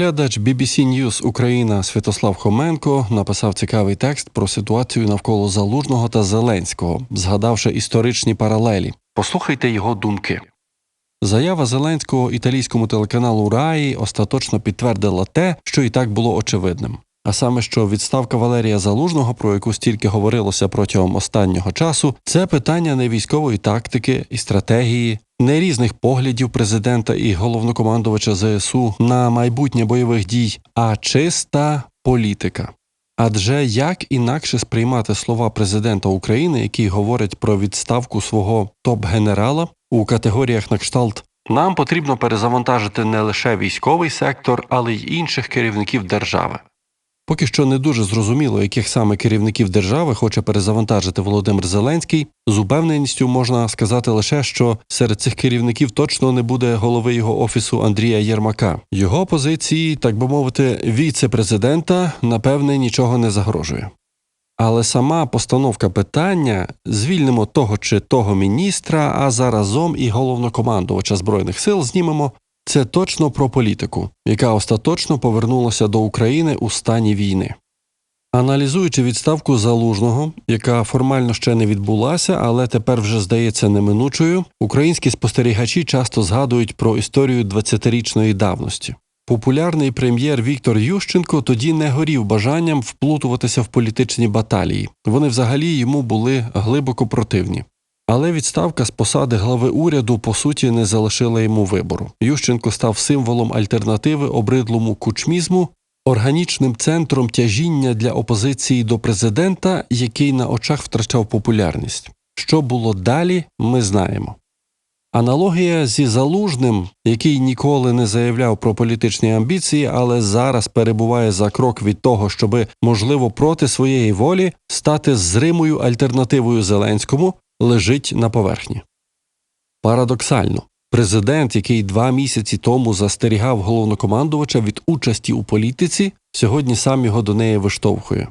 Оглядач BBC News Україна Святослав Хоменко написав цікавий текст про ситуацію навколо Залужного та Зеленського, згадавши історичні паралелі. Послухайте його думки. Заява Зеленського італійському телеканалу Раї остаточно підтвердила те, що і так було очевидним. А саме, що відставка Валерія Залужного, про яку стільки говорилося протягом останнього часу, це питання не військової тактики і стратегії, не різних поглядів президента і головнокомандувача ЗСУ на майбутнє бойових дій, а чиста політика. Адже як інакше сприймати слова президента України, який говорить про відставку свого топ-генерала у категоріях на кшталт нам потрібно перезавантажити не лише військовий сектор, але й інших керівників держави. Поки що не дуже зрозуміло, яких саме керівників держави хоче перезавантажити Володимир Зеленський. З упевненістю можна сказати лише, що серед цих керівників точно не буде голови його офісу Андрія Єрмака. Його позиції, так би мовити, віце-президента, напевне, нічого не загрожує. Але сама постановка питання звільнимо того чи того міністра, а заразом і головнокомандувача збройних сил знімемо. Це точно про політику, яка остаточно повернулася до України у стані війни. Аналізуючи відставку залужного, яка формально ще не відбулася, але тепер вже здається неминучою, українські спостерігачі часто згадують про історію 20-річної давності. Популярний прем'єр Віктор Ющенко тоді не горів бажанням вплутуватися в політичні баталії. Вони взагалі йому були глибоко противні. Але відставка з посади глави уряду по суті не залишила йому вибору. Ющенко став символом альтернативи обридлому кучмізму, органічним центром тяжіння для опозиції до президента, який на очах втрачав популярність. Що було далі, ми знаємо. Аналогія зі залужним, який ніколи не заявляв про політичні амбіції, але зараз перебуває за крок від того, щоби, можливо, проти своєї волі стати зримою альтернативою Зеленському, лежить на поверхні. Парадоксально, президент, який два місяці тому застерігав головнокомандувача від участі у політиці, сьогодні сам його до неї виштовхує.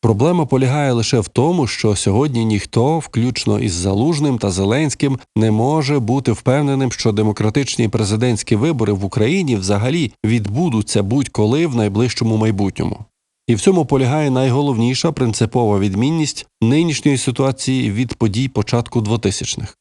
Проблема полягає лише в тому, що сьогодні ніхто, включно із Залужним та Зеленським, не може бути впевненим, що демократичні президентські вибори в Україні взагалі відбудуться будь-коли в найближчому майбутньому. І в цьому полягає найголовніша принципова відмінність нинішньої ситуації від подій початку 2000-х.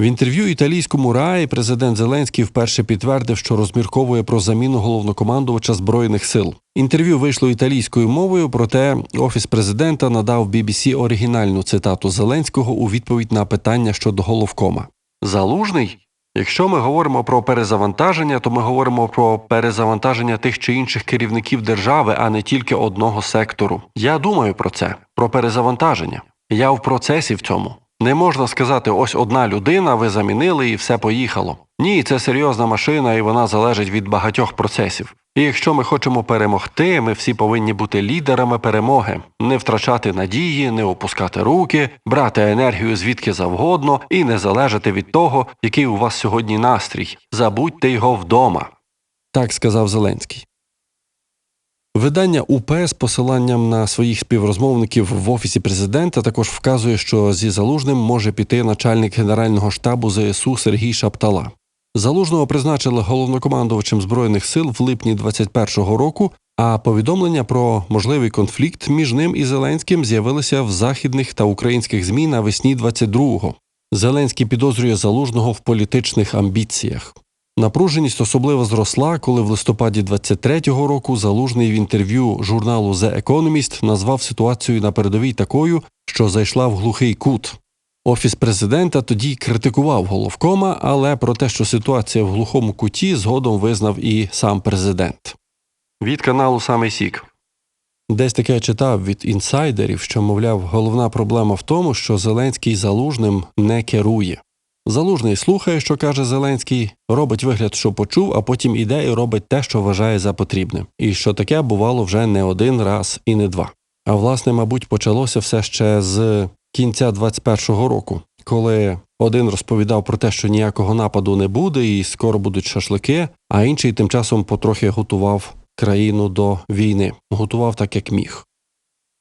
В інтерв'ю італійському раї президент Зеленський вперше підтвердив, що розмірковує про заміну головнокомандувача збройних сил. Інтерв'ю вийшло італійською мовою, проте офіс президента надав BBC оригінальну цитату Зеленського у відповідь на питання щодо головкома. Залужний. Якщо ми говоримо про перезавантаження, то ми говоримо про перезавантаження тих чи інших керівників держави, а не тільки одного сектору. Я думаю про це, про перезавантаження. Я в процесі в цьому. Не можна сказати, ось одна людина, ви замінили і все поїхало. Ні, це серйозна машина, і вона залежить від багатьох процесів. І якщо ми хочемо перемогти, ми всі повинні бути лідерами перемоги, не втрачати надії, не опускати руки, брати енергію звідки завгодно і не залежати від того, який у вас сьогодні настрій. Забудьте його вдома. Так сказав Зеленський. Видання УП з посиланням на своїх співрозмовників в офісі президента також вказує, що зі залужним може піти начальник генерального штабу ЗСУ Сергій Шаптала. Залужного призначили головнокомандувачем збройних сил в липні 21-го року. А повідомлення про можливий конфлікт між ним і Зеленським з'явилися в західних та українських змі навесні 22-го. Зеленський підозрює залужного в політичних амбіціях. Напруженість особливо зросла, коли в листопаді 23-го року залужний в інтерв'ю журналу The Economist назвав ситуацію на передовій такою, що зайшла в глухий кут. Офіс президента тоді критикував головкома, але про те, що ситуація в глухому куті, згодом визнав і сам президент. Від каналу Самий Сік. Десь таке я читав від інсайдерів, що, мовляв, головна проблема в тому, що Зеленський залужним не керує. Залужний слухає, що каже Зеленський, робить вигляд, що почув, а потім іде і робить те, що вважає за потрібне. І що таке бувало вже не один раз і не два. А власне, мабуть, почалося все ще з кінця 21-го року, коли один розповідав про те, що ніякого нападу не буде, і скоро будуть шашлики, а інший тим часом потрохи готував країну до війни, готував так, як міг.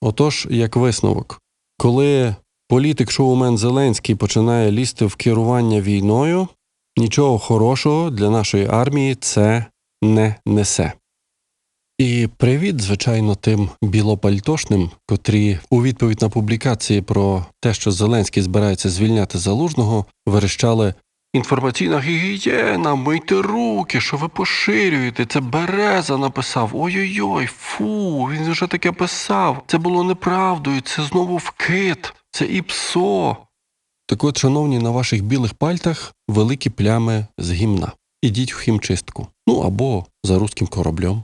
Отож, як висновок, коли політик шоумен Зеленський починає лізти в керування війною, нічого хорошого для нашої армії це не несе. І привіт, звичайно, тим білопальтошним, котрі у відповідь на публікації про те, що Зеленський збирається звільняти залужного, верещали Інформаційна гігієна, мийте руки, що ви поширюєте. Це Береза написав. Ой-ой-ой, фу, він вже таке писав. Це було неправдою, це знову вкид, це іпсо. Так от, шановні, на ваших білих пальтах великі плями з гімна. Ідіть в хімчистку. Ну або за руським кораблем.